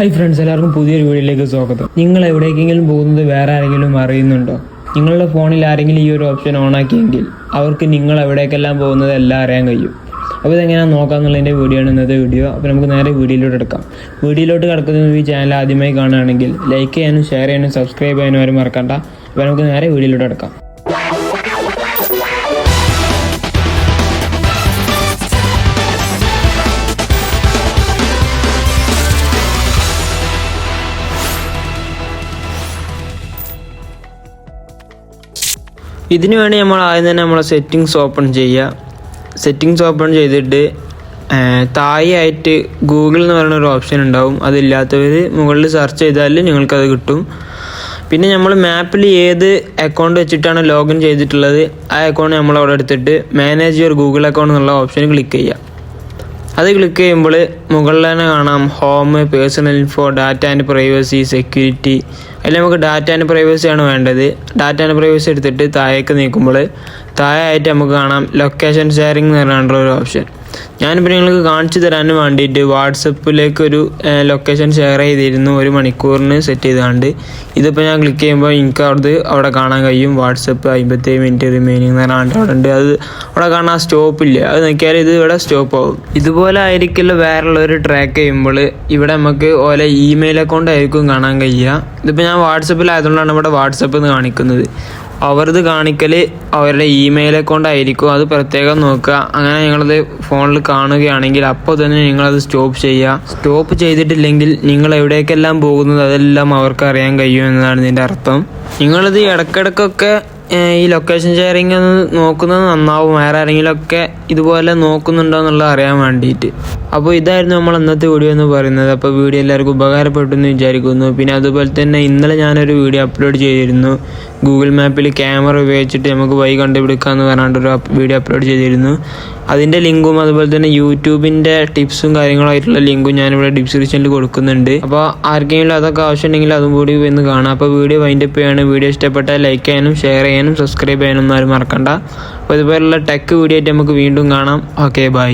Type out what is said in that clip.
Hi friends എല്ലാവർക്കും പുതിയൊരു വീഡിയോയിലേക്ക് സ്വാഗതം. നിങ്ങൾ എവിടേക്കെങ്കിലും പോകുന്നത് വേറെ ആരെങ്കിലും അറിയുന്നുണ്ടോ? നിങ്ങളുടെ ഫോണിൽ ആരെങ്കിലും ഈ ഒരു ഓപ്ഷൻ ഓൺ ആക്കിയെങ്കിൽ അവർക്ക് നിങ്ങൾ എവിടേക്കെല്ലാം പോകുന്നത് എല്ലാം അറിയാൻ കഴിയും. അപ്പോൾ ഇതെങ്ങനെയാണ് നോക്കാമെന്നുള്ളതിന്റെ വീഡിയോ ആണ് ഇന്നത്തെ വീഡിയോ അപ്പോൾ നമുക്ക് നേരെ വീഡിയോയിലോട്ട് എടുക്കാം വീഡിയോയിലോട്ട് കിടക്കുന്ന ഈ ചാനൽ ആദ്യമായി കാണുകയാണെങ്കിൽ ലൈക്ക് ചെയ്യാനും ഷെയർ ചെയ്യാനും സബ്സ്ക്രൈബ് ചെയ്യാനും ആരും മറക്കണ്ട. അപ്പോൾ നമുക്ക് നേരെ വീഡിയോയിലോട്ട് എടുക്കാം ഇതിനു വേണ്ടി നമ്മൾ ആദ്യം തന്നെ നമ്മളെ സെറ്റിങ്സ് ഓപ്പൺ ചെയ്യുക. സെറ്റിങ്സ് ഓപ്പൺ ചെയ്തിട്ട് താഴെയായിട്ട് ഗൂഗിൾ എന്ന് പറയുന്ന ഒരു ഓപ്ഷൻ ഉണ്ടാവും. അതില്ലാത്തവർ മുകളിൽ സെർച്ച് ചെയ്താൽ നിങ്ങൾക്കത് കിട്ടും. പിന്നെ നമ്മൾ മാപ്പിൽ ഏത് അക്കൗണ്ട് വെച്ചിട്ടാണ് ലോഗിൻ ചെയ്തിട്ടുള്ളത് ആ അക്കൗണ്ട് നമ്മൾ അവിടെ എടുത്തിട്ട് മാനേജ് യുവർ ഗൂഗിൾ അക്കൗണ്ട് എന്നുള്ള ഓപ്ഷൻ ക്ലിക്ക് ചെയ്യുക. അത് ക്ലിക്ക് ചെയ്യുമ്പോൾ മുകളിൽ തന്നെ കാണാം home personal info data and privacy security അതിൽ നമുക്ക് ഡാറ്റ ആൻഡ് പ്രൈവസി ആണ് വേണ്ടത്. ഡാറ്റ ആൻഡ് പ്രൈവസി എടുത്തിട്ട് താഴേക്ക് നീക്കുമ്പോൾ താഴെ ആയിട്ട് നമുക്ക് കാണാം ലൊക്കേഷൻ ഷെയറിംഗ് എന്ന് പറഞ്ഞിട്ടുള്ള ഒരു ഓപ്ഷൻ ഞാനിപ്പോൾ നിങ്ങൾക്ക് കാണിച്ചു തരാൻ വേണ്ടിയിട്ട് വാട്സപ്പിലേക്ക് ഒരു ലൊക്കേഷൻ ഷെയർ ചെയ്തിരുന്നു. ഒരു മണിക്കൂറിന് സെറ്റ് ചെയ്താണ്ട്. ഇതിപ്പോൾ ഞാൻ ക്ലിക്ക് ചെയ്യുമ്പോൾ എനിക്ക് അവിടെ അവിടെ കാണാൻ കഴിയും. വാട്സപ്പ് അമ്പത്തേഴ് മിനിറ്റ് റിമൈനിങ് എന്ന് പറഞ്ഞാൽ അവിടെ ഉണ്ട്. അത് അവിടെ കാണാൻ സ്റ്റോപ്പ് ഇല്ല. അത് നോക്കിയാൽ ഇത് ഇവിടെ സ്റ്റോപ്പ് ആവും. ഇതുപോലെ ആയിരിക്കില്ല വേറുള്ളവർ ട്രാക്ക് ചെയ്യുമ്പോൾ ഇവിടെ നമുക്ക് ഓലെ ഇമെയിൽ അക്കൗണ്ട് ആയിരിക്കും കാണാൻ കഴിയുക. ഇതിപ്പോൾ ഞാൻ വാട്സപ്പിലായതുകൊണ്ടാണ് ഇവിടെ വാട്സപ്പ് എന്ന് കാണിക്കുന്നത്. അവരത് കാണിക്കൽ അവരുടെ ഇമെയിൽ അക്കൗണ്ട് ആയിരിക്കും അത് പ്രത്യേകം നോക്കുക. അങ്ങനെ നിങ്ങളത് ഫോണിൽ കാണുകയാണെങ്കിൽ അപ്പോൾ തന്നെ നിങ്ങളത് സ്റ്റോപ്പ് ചെയ്യുക. സ്റ്റോപ്പ് ചെയ്തിട്ടില്ലെങ്കിൽ നിങ്ങൾ എവിടേക്കെല്ലാം പോകുന്നത് അതെല്ലാം അവർക്ക് അറിയാൻ കഴിയും എന്നതാണ് ഇതിന്റെ അർത്ഥം. നിങ്ങളിത് ഇടയ്ക്കിടയ്ക്കൊക്കെ ഈ ലൊക്കേഷൻ ഷെയറിംഗ് ഒന്ന് നോക്കുന്നത് നന്നാവും. വേറെ ആരെങ്കിലുമൊക്കെ ഇതുപോലെ നോക്കുന്നുണ്ടോ എന്നുള്ളത് അറിയാൻ വേണ്ടിയിട്ട്. അപ്പോൾ ഇതായിരുന്നു നമ്മൾ ഇന്നത്തെ വീഡിയോ എന്ന് പറയുന്നത്. അപ്പോൾ വീഡിയോ എല്ലാവർക്കും ഉപകാരപ്പെട്ടു എന്ന് വിചാരിക്കുന്നു. പിന്നെ അതുപോലെ തന്നെ ഇന്നലെ ഞാനൊരു വീഡിയോ അപ്ലോഡ് ചെയ്തിരുന്നു. ഗൂഗിൾ മാപ്പിൽ ക്യാമറ ഉപയോഗിച്ചിട്ട് നമുക്ക് വഴി കണ്ടുപിടിക്കാമെന്ന് പറഞ്ഞിട്ട് ഒരു വീഡിയോ അപ്ലോഡ് ചെയ്തിരുന്നു. അതിന്റെ ലിങ്കും അതുപോലെ തന്നെ യൂട്യൂബിന്റെ ടിപ്സും കാര്യങ്ങളായിട്ടുള്ള ലിങ്കും ഞാനിവിടെ ഡിസ്ക്രിപ്ഷനിൽ കൊടുക്കുന്നുണ്ട്. അപ്പോൾ ആർക്കെങ്കിലും അതൊക്കെ ആവശ്യമുണ്ടെങ്കിൽ അതും കൂടി ഒന്ന് കാണാം. അപ്പോൾ വീഡിയോ വൈൻഡപ്പ് ചെയ്യാണ്. വീഡിയോ ഇഷ്ടപ്പെട്ടാൽ ലൈക്ക് ചെയ്യാനും ഷെയർ ചെയ്യാനും സബ്സ്ക്രൈബ് ചെയ്യാനും ഒന്നും ആരും മറക്കണ്ട. അപ്പോൾ ഇതുപോലുള്ള ടെക് വീഡിയോ ആയിട്ട് നമുക്ക് വീണ്ടും കാണാം. Okay bye